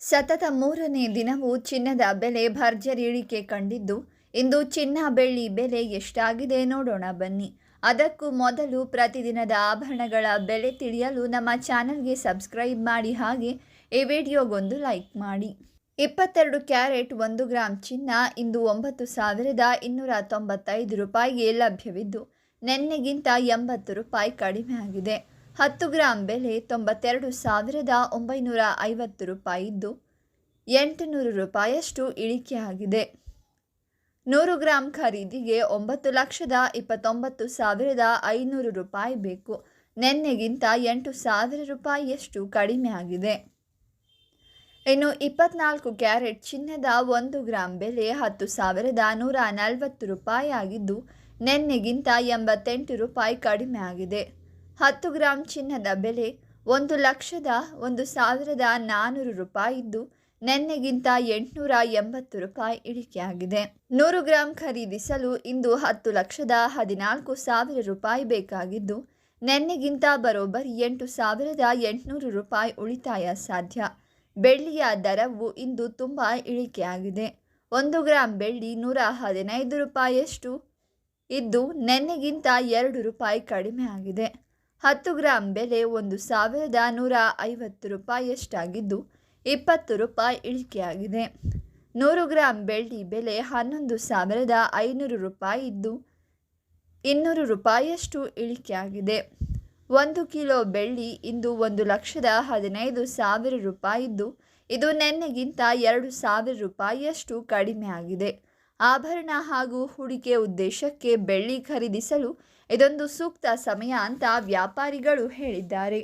ಸತತ ಮೂರನೇ ದಿನವೂ ಚಿನ್ನದ ಬೆಲೆ ಭರ್ಜರಿ ಇಳಿಕೆ ಕಂಡಿದ್ದು, ಇಂದು ಚಿನ್ನ ಬೆಳ್ಳಿ ಬೆಲೆ ಎಷ್ಟಾಗಿದೆ ನೋಡೋಣ ಬನ್ನಿ. ಅದಕ್ಕೂ ಮೊದಲು ಪ್ರತಿದಿನದ ಆಭರಣಗಳ ಬೆಲೆ ತಿಳಿಯಲು ನಮ್ಮ ಚಾನಲ್ಗೆ ಸಬ್ಸ್ಕ್ರೈಬ್ ಮಾಡಿ ಹಾಗೆ ಈ ವಿಡಿಯೋಗೊಂದು ಲೈಕ್ ಮಾಡಿ. ಇಪ್ಪತ್ತೆರಡು ಕ್ಯಾರೆಟ್ ಒಂದು ಗ್ರಾಂ ಚಿನ್ನ ಇಂದು ಒಂಬತ್ತು ಸಾವಿರದ ಇನ್ನೂರ ತೊಂಬತ್ತೈದು ರೂಪಾಯಿಗೆ ಲಭ್ಯವಿದ್ದು, ನೆನ್ನೆಗಿಂತ ಎಂಬತ್ತು ರೂಪಾಯಿ ಕಡಿಮೆ ಆಗಿದೆ. ಹತ್ತು ಗ್ರಾಂ ಬೆಲೆ ತೊಂಬತ್ತೆರಡು ಸಾವಿರದ ಒಂಬೈನೂರ ಐವತ್ತು ರೂಪಾಯಿ ಇದ್ದು, ಎಂಟುನೂರು ರೂಪಾಯಿಯಷ್ಟು ಇಳಿಕೆಯಾಗಿದೆ. ನೂರು ಗ್ರಾಂ ಖರೀದಿಗೆ ಒಂಬತ್ತು ಲಕ್ಷದ ಇಪ್ಪತ್ತೊಂಬತ್ತು ಸಾವಿರದ ಐನೂರು ರೂಪಾಯಿ ಬೇಕು. ನಿನ್ನೆಗಿಂತ ಎಂಟು ಸಾವಿರ ರೂಪಾಯಿಯಷ್ಟು ಕಡಿಮೆ ಆಗಿದೆ. ಇನ್ನು ಇಪ್ಪತ್ನಾಲ್ಕು ಕ್ಯಾರೆಟ್ ಚಿನ್ನದ ಒಂದು ಗ್ರಾಂ ಬೆಲೆ ಹತ್ತು ಸಾವಿರದ ನೂರ ನಲವತ್ತು ರೂಪಾಯಿ ಆಗಿದ್ದು ನಿನ್ನೆಗಿಂತ ಎಂಬತ್ತೆಂಟು ರೂಪಾಯಿ ಕಡಿಮೆ ಆಗಿದೆ. ಹತ್ತು ಗ್ರಾಂ ಚಿನ್ನದ ಬೆಲೆ ಒಂದು ಲಕ್ಷದ ಒಂದು ಸಾವಿರದ ನಾನ್ನೂರು ರೂಪಾಯಿ ಇದ್ದು, ನಿನ್ನೆಗಿಂತ ಎಂಟುನೂರ ಎಂಬತ್ತು ರೂಪಾಯಿ ಇಳಿಕೆಯಾಗಿದೆ. ನೂರು ಗ್ರಾಂ ಖರೀದಿಸಲು ಇಂದು ಹತ್ತು ಲಕ್ಷದ ಹದಿನಾಲ್ಕು ಸಾವಿರ ರೂಪಾಯಿ ಬೇಕಾಗಿದ್ದು, ನಿನ್ನೆಗಿಂತ ಬರೋಬ್ಬರಿ ಎಂಟು ಸಾವಿರದ ಎಂಟುನೂರು ರೂಪಾಯಿ ಉಳಿತಾಯ ಸಾಧ್ಯ. ಬೆಳ್ಳಿಯ ದರವು ಇಂದು ತುಂಬ ಇಳಿಕೆಯಾಗಿದೆ. ಒಂದು ಗ್ರಾಂ ಬೆಳ್ಳಿ ನೂರ ಹದಿನೈದು ರೂಪಾಯಿಯಷ್ಟು ಇದ್ದು, ನಿನ್ನೆಗಿಂತ ಎರಡು ರೂಪಾಯಿ ಕಡಿಮೆ ಆಗಿದೆ ಹತ್ತು ಗ್ರಾಂ ಬೆಲೆ ಒಂದು ಸಾವಿರದ ನೂರ ಐವತ್ತು ರೂಪಾಯಿಯಷ್ಟಾಗಿದ್ದು ಇಪ್ಪತ್ತು ರೂಪಾಯಿ ಇಳಿಕೆಯಾಗಿದೆ. ನೂರು ಗ್ರಾಂ ಬೆಳ್ಳಿ ಬೆಲೆ ಹನ್ನೊಂದು ಸಾವಿರದ ಐನೂರು ರೂಪಾಯಿ ಇದ್ದು ಇನ್ನೂರು ರೂಪಾಯಿಯಷ್ಟು ಇಳಿಕೆಯಾಗಿದೆ. ಒಂದು ಕಿಲೋ ಬೆಳ್ಳಿ ಇಂದು ಒಂದು ಲಕ್ಷದ ಹದಿನೈದು ಸಾವಿರ ರೂಪಾಯಿ ಇದ್ದು ಇದು ನಿನ್ನೆಗಿಂತ ಎರಡು ಸಾವಿರ ರೂಪಾಯಿಯಷ್ಟು ಕಡಿಮೆ ಆಗಿದೆ ಆಭರಣ ಹಾಗೂ ಹೂಡಿಕೆ ಉದ್ದೇಶಕ್ಕೆ ಬೆಳ್ಳಿ ಖರೀದಿಸಲು ಇದೊಂದು ಸೂಕ್ತ ಸಮಯ ಅಂತ ವ್ಯಾಪಾರಿಗಳು ಹೇಳಿದ್ದಾರೆ.